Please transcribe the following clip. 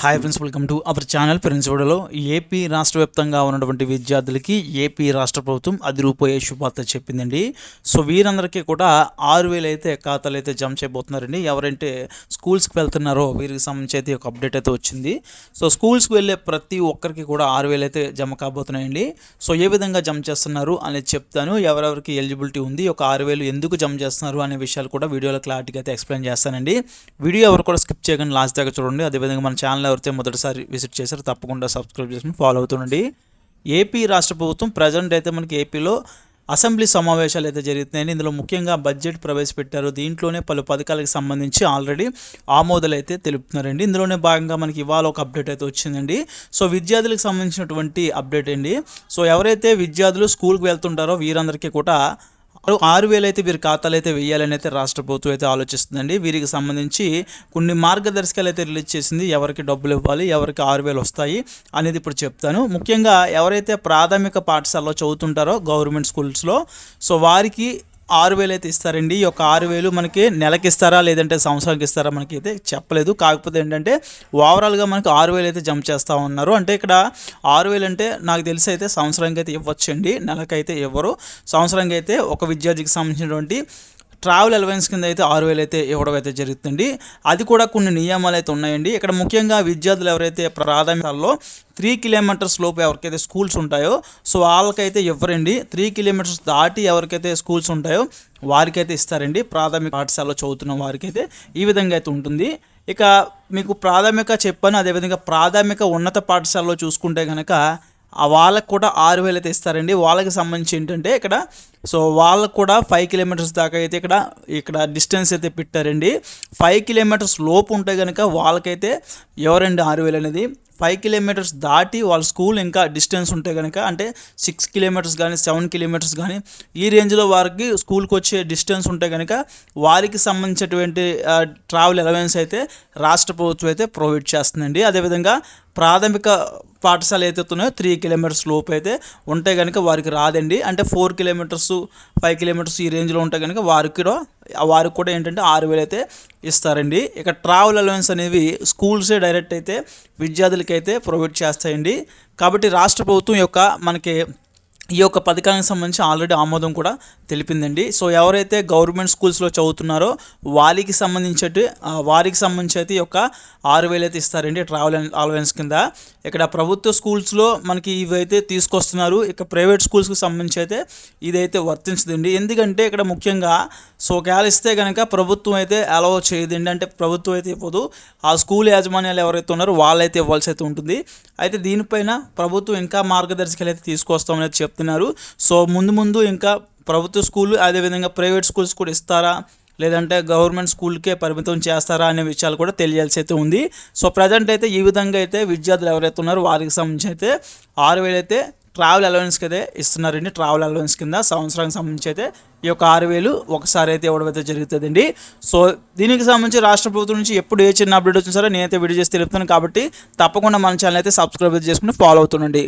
Hi friends welcome to our channel friends వీడియోలో AP రాష్ట్ర వ్యాప్తంగా ఉన్నటువంటి విద్యార్థులకి ఏపీ రాష్ట్ర ప్రభుత్వం అది రూపాయి శుభార్త చెప్పిందండి. సో వీరందరికీ కూడా ఆరు వేలు అయితే ఖాతాలు అయితే జమ చేయబోతున్నారండి. ఎవరంటే స్కూల్స్కి వెళ్తున్నారో వీరికి సంబంధించి అయితే ఒక అప్డేట్ అయితే వచ్చింది. సో స్కూల్స్కి వెళ్ళే ప్రతి ఒక్కరికి కూడా ఆరు వేలు అయితే జమ కాబోతున్నాయండి. సో ఏ విధంగా జమ చేస్తున్నారు అనేది చెప్తాను. ఎవరెవరికి ఎలిజిబిలిటీ ఉంది ఒక ఆరు వేలు ఎందుకు జమ చేస్తున్నారు అనే విషయాలు కూడా వీడియోలో క్లారిటీగా అయితే ఎక్స్ప్లెయిన్ చేస్తానండి. వీడియో ఎవరు కూడా స్కిప్ చేయకుండా లాస్ట్ దాకా చూడండి. అదేవిధంగా మన ఛానల్ ఎవరైతే మొదటిసారి విజిట్ చేశారో తప్పకుండా సబ్స్క్రైబ్ చేసుకుని ఫాలో అవుతుండండి. ఏపీ రాష్ట్ర ప్రభుత్వం ప్రజెంట్ అయితే మనకి ఏపీలో అసెంబ్లీ సమావేశాలు అయితే జరుగుతున్నాయి ఇందులో ముఖ్యంగా బడ్జెట్ ప్రవేశపెట్టారు. దీంట్లోనే పలు పథకాలకు సంబంధించి ఆల్రెడీ ఆమోదాలు అయితే తెలుపుతున్నారండి. ఇందులోనే భాగంగా మనకి ఇవాళ ఒక అప్డేట్ అయితే వచ్చిందండి. సో విద్యార్థులకు సంబంధించినటువంటి అప్డేట్ అండి. సో ఎవరైతే విద్యార్థులు స్కూల్కి వెళ్తుంటారో వీరందరికీ కూడా ఆరు- వేలు అయితే వీరి ఖాతాలు అయితే వేయాలని అయితే రాష్ట్ర ప్రభుత్వం అయితే ఆలోచిస్తుందండి. వీరికి సంబంధించి కొన్ని మార్గదర్శకాలు అయితే రిలీజ్ చేసింది. ఎవరికి డబ్బులు ఇవ్వాలి ఎవరికి ఆరు వేలు వస్తాయి అనేది ఇప్పుడు చెప్తాను. ముఖ్యంగా ఎవరైతే ప్రాథమిక పాఠశాలలో చదువుతుంటారో గవర్నమెంట్ స్కూల్స్లో సో వారికి ఆరు వేలు అయితే ఇస్తారండి. ఈ యొక్క ఆరు వేలు మనకి నెలకి ఇస్తారా లేదంటే సంవత్సరానికి ఇస్తారా మనకి అయితే చెప్పలేదు. కాకపోతే ఏంటంటే ఓవరాల్గా మనకి ఆరు వేలు అయితే జంప్ చేస్తూ ఉన్నారు. అంటే ఇక్కడ ఆరు వేలు అంటే నాకు తెలిసి అయితే సంవత్సరానికి అయితే ఇవ్వచ్చండి. నెలకైతే ఇవ్వరు. సంవత్సరానికి అయితే ఒక విద్యార్థికి సంబంధించినటువంటి ట్రావెల్ అలవెన్స్ కింద అయితే ఆరు వేలు అయితే ఇవ్వడం అయితే జరుగుతుంది అది కూడా కొన్ని నియమాలు అయితే ఉన్నాయండి. ఇక్కడ ముఖ్యంగా విద్యార్థులు ఎవరైతే ప్రాథమికాల్లో త్రీ కిలోమీటర్స్ లోపు ఎవరికైతే స్కూల్స్ ఉంటాయో సో వాళ్ళకైతే ఇవ్వరండి. త్రీ కిలోమీటర్స్ దాటి ఎవరికైతే స్కూల్స్ ఉంటాయో వారికైతే ఇస్తారండి. ప్రాథమిక పాఠశాలలో చదువుతున్న వారికైతే ఈ విధంగా అయితే ఉంటుంది. ఇక మీకు ప్రాథమిక చెప్పాను అదేవిధంగా ప్రాథమిక ఉన్నత పాఠశాలలో చూసుకుంటే కనుక వాళ్ళకు కూడా ఆరు వేలు అయితే ఇస్తారండి. వాళ్ళకి సంబంధించి ఏంటంటే ఇక్కడ సో వాళ్ళకు కూడా ఫైవ్ కిలోమీటర్స్ దాకా అయితే ఇక్కడ ఇక్కడ డిస్టెన్స్ అయితే పెట్టారండి. ఫైవ్ కిలోమీటర్స్ లోపు ఉంటే కనుక వాళ్ళకైతే ఎవరండి ఆరు వేలు అనేది? ఫైవ్ కిలోమీటర్స్ దాటి వాళ్ళ స్కూల్ ఇంకా డిస్టెన్స్ ఉంటే కనుక అంటే సిక్స్ కిలోమీటర్స్ కానీ సెవెన్ కిలోమీటర్స్ కానీ ఈ రేంజ్లో వారికి స్కూల్కి వచ్చే డిస్టెన్స్ ఉంటే కనుక వారికి సంబంధించినటువంటి ట్రావెల్ అలవెన్స్ అయితే రాష్ట్ర ప్రభుత్వం అయితే ప్రొవైడ్ చేస్తుందండి. అదేవిధంగా ప్రాథమిక పాఠశాల ఏదైతే ఉన్నాయో త్రీ కిలోమీటర్స్ లోపు అయితే ఉంటే కనుక వారికి రాదండి. అంటే ఫోర్ కిలోమీటర్స్ ఫైవ్ కిలోమీటర్స్ ఈ రేంజ్లో ఉంటే కనుక వారికి కూడా వారికి కూడా ఏంటంటే ఆరు వేలు అయితే ఇస్తారండి. ఇక ట్రావెల్ అలవెన్స్ అనేవి స్కూల్సే డైరెక్ట్ అయితే విద్యార్థులకి అయితే ప్రొవైడ్ చేస్తాయండి. కాబట్టి రాష్ట్ర ప్రభుత్వం యొక్క మనకి ఈ యొక్క పథకానికి సంబంధించి ఆల్రెడీ ఆమోదం కూడా తెలిపిందండి. సో ఎవరైతే గవర్నమెంట్ స్కూల్స్లో చదువుతున్నారో వారికి సంబంధించి వారికి సంబంధించి అయితే ఈ యొక్క ఆరు వేలు అయితే ఇస్తారండి ట్రావెల్ అలవెన్స్ కింద. ఇక్కడ ప్రభుత్వ స్కూల్స్లో మనకి ఇవైతే తీసుకొస్తున్నారు. ఇక ప్రైవేట్ స్కూల్స్కి సంబంధించి అయితే ఇదైతే వర్తించదండి. ఎందుకంటే ఇక్కడ ముఖ్యంగా సో ఒకవేళ ఇస్తే కనుక ప్రభుత్వం అయితే అలౌ చేయదండి. అంటే ప్రభుత్వం అయితే ఇవ్వదు. ఆ స్కూల్ యాజమాన్యాలు ఎవరైతే ఉన్నారో వాళ్ళైతే ఇవ్వాల్సి అయితే ఉంటుంది. అయితే దీనిపైన ప్రభుత్వం ఇంకా మార్గదర్శకాలు అయితే తీసుకొస్తామని చెప్తారు చెప్తున్నారు. సో ముందు ముందు ఇంకా ప్రభుత్వ స్కూల్ అదేవిధంగా ప్రైవేట్ స్కూల్స్ కూడా ఇస్తారా? లేదంటే గవర్నమెంట్ స్కూల్కే పరిమితం చేస్తారా అనే విషయాలు కూడా తెలియాల్సి అయితే ఉంది. సో ప్రజెంట్ అయితే ఈ విధంగా అయితే విద్యార్థులు ఎవరైతే ఉన్నారో వారికి సంబంధించి అయితే ఆరు వేలు అయితే ట్రావెల్ అలవెన్స్కి అయితే ఇస్తున్నారండి. ట్రావెల్ అలవెన్స్ కింద సంవత్సరానికి సంబంధించి అయితే ఈ యొక్క ఆరు వేలు ఒకసారి అయితే ఇవ్వడం అయితే జరుగుతుందండి. సో దీనికి సంబంధించి రాష్ట్ర ప్రభుత్వం నుంచి ఎప్పుడు ఏ చిన్న అప్డేట్ వచ్చినా సరే నేనైతే వీడియో చేసి తెలుపుతాను కాబట్టి తప్పకుండా మన ఛానల్ అయితే సబ్స్క్రైబ్ చేసుకుని ఫాలో అవుతుండండి.